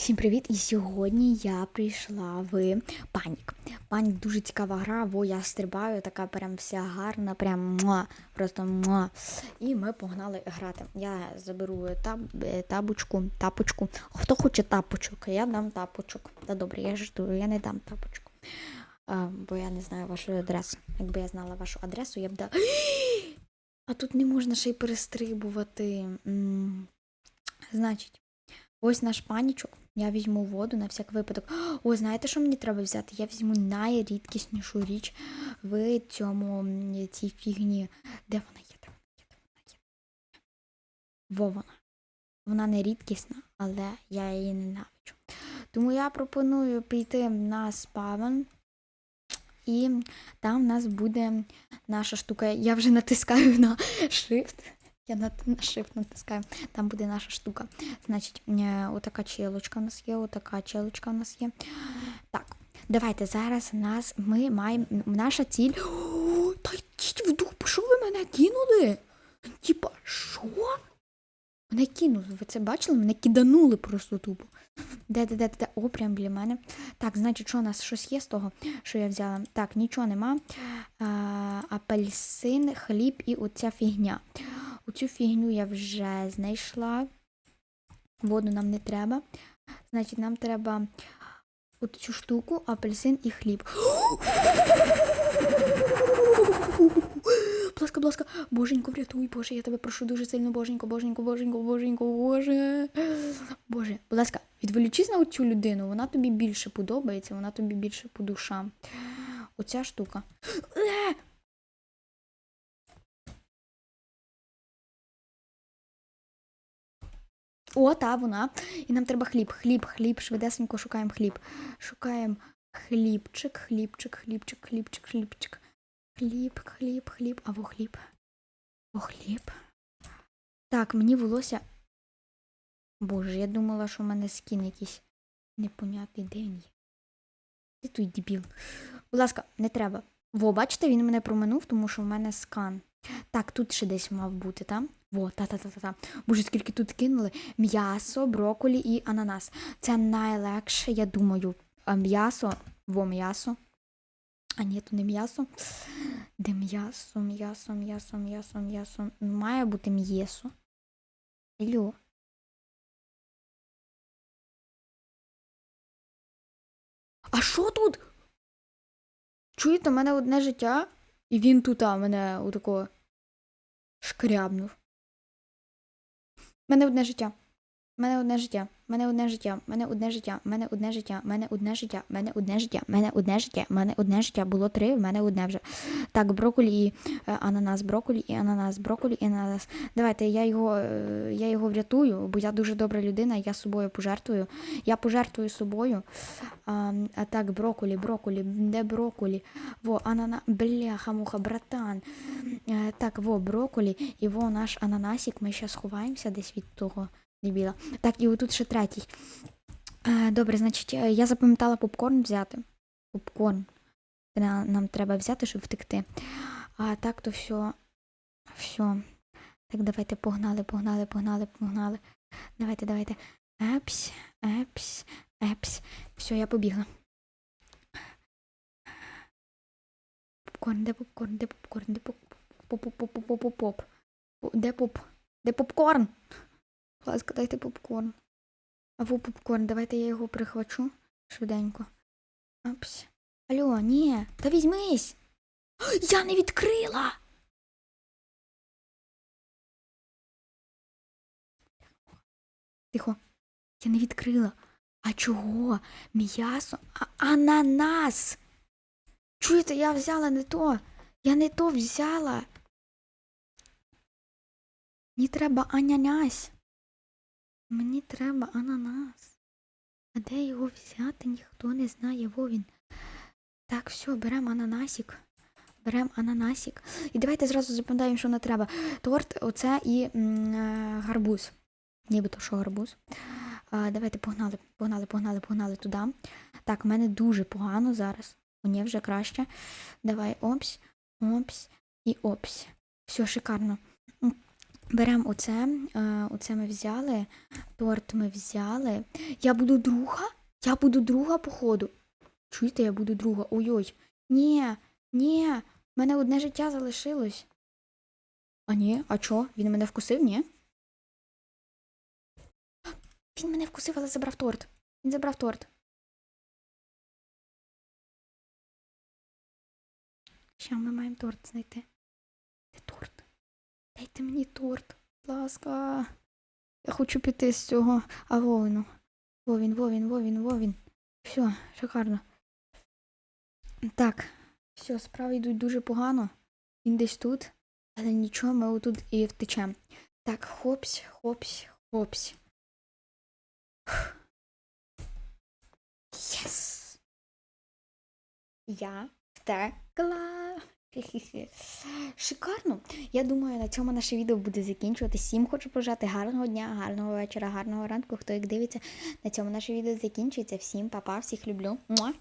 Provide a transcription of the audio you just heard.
Всім привіт! І сьогодні я прийшла в Панік. Панік дуже цікава гра, бо я стрибаю, така прям вся гарна, прям муа, просто муа. І ми погнали грати. Я заберу таб, е, табочку, тапочку. Хто хоче тапочок? Я дам тапочок. Та добре, я жартую, я не дам тапочку. А, бо я не знаю вашу адресу. Якби я знала вашу адресу, я б дала. А тут не можна ще й перестрибувати. М, Значить, ось наш панічок. Я візьму воду на всяк випадок. О, знаєте, що мені треба взяти? Я візьму найрідкіснішу річ в цьому цій фігні. Де вона є? Де вона є? Де вона є? Во вона. Вона не рідкісна, але я її ненавиджу. Тому я пропоную прийти на спавн. І там в нас буде наша штука. Я вже натискаю на shift. Я на, shift натискаю. Там буде наша штука. Значить, е, отака челочка в нас є, отака челочка в нас є. Так, давайте зараз нас ми маємо. Наша ціль. Та йдіть в дупу, що ви мене кинули? Типа, що? Мене кинули. Ви це бачили? Мене киданули просто тупо. Де, де, де, де, де? О, прям біля мене. Так, значить, що у нас щось є з того, що я взяла? Так, нічого нема. А, апельсин, хліб і оця фігня. Оцю фігню я вже знайшла. Воду нам не треба. Значить, нам треба от цю штуку, апельсин і хліб. Бласка, бласка, боженько, врятуй, Боже, я тебе прошу дуже сильно, боженько, боженько, боженько, боженько, боже. Боже, будь ласка, відволічись на цю людину, вона тобі більше подобається, вона тобі більше по душам. Оця штука. О, та вона. І нам треба хліб, хліб, хліб, швидесенько шукаємо хліб. Шукаємо хлібчик, хлібчик, хлібчик, хлібчик, хлібчик. Хліб, хліб, хліб, або хліб. О, хліб. Так, мені волосся. Боже, я думала, що в мене скін якийсь непонятний де він є. Ти той дебіл. Будь ласка, не треба. Во, бачите, він мене проминув, тому що в мене скан. Так, тут ще десь мав бути, там? Во, та-та-та-та. Боже, скільки тут кинули. М'ясо, брокколі і ананас. Це найлегше, я думаю. М'ясо, во м'ясо. А ні, то не м'ясо. Де м'ясо, м'ясо, м'ясо, м'ясо, м'ясо. Має бути м'єсо. Ілю. А що тут? Чуєте, в мене одне життя, і він тут а, мене отако шкрябнув. Мене одне життя мене одне життя, мене одне життя, мене одне життя, мене одне життя, мене одне життя, мене одне життя, мене одне життя, мене одне життя. Було три, в мене одне вже. Так, брокулі і е, ананас, броколі і ананас, броколі і ананас. Давайте я його е, я його врятую, бо я дуже добра людина, я собою пожертвую. Я пожертвую собою. А, Так, броколі, броколі, де броколі? Во, анана, бляха, муха, братан. Е, так, во, брокулі. і во наш ананасік, Ми ще сховаємося десь від того дебіла. Так, і отут ще третій. Е, Добре, значить, е, я запам'ятала попкорн взяти. Попкорн. Нам треба взяти, щоб втекти. А так то все. Все. Так, давайте погнали, погнали, погнали, погнали. Давайте, давайте. Епс, епс, епс. Все, я побігла. Попкорн, де попкорн, де попкорн, де поп поп поп поп поп поп поп Де поп? Де попкорн? Будь ласка, дайте попкорн. Або попкорн, давайте я його прихвачу швиденько. Апс. Алло, ні, та візьмись. Я не відкрила. Тихо. Я не відкрила. А чого? М'ясо? Ананас. Чуєте, я взяла не то. Я не то взяла. Мені треба ананас. Мені треба ананас. А де його взяти, ніхто не знає, во він. Так, все, беремо ананасик. Беремо ананасик. І давайте зразу запам'ятаємо, що нам треба. Торт, оце і м, е, гарбуз. Нібито що гарбуз. А, давайте погнали, погнали, погнали, погнали туди. Так, в мене дуже погано зараз. Мені вже краще. Давай опсь, опсь і опсь. Все, шикарно. Беремо оце, е, оце ми взяли, торт ми взяли. Я буду друга? Я буду друга, походу. Чуєте, я буду друга. Ой-ой. Ні, ні, в мене одне життя залишилось. А ні, а чо? Він мене вкусив, ні? Він мене вкусив, але забрав торт. Він забрав торт. Ща ми маємо торт знайти. Дайте мені торт, будь ласка. Я хочу піти з цього. А Вовину. Вовін, Вовін, Вовін, Вовін. Все, шикарно. Так, все, справи йдуть дуже погано. Він десь тут, але нічого, ми отут і втечемо. Так, хопсь, хопсь, хопсь. Єс! Я втекла. Шикарно. Я думаю, на цьому наше відео буде закінчуватися. Всім хочу пожати гарного дня, гарного вечора, гарного ранку. Хто як дивиться, на цьому наше відео закінчується. Всім па-па, всіх люблю. Муа.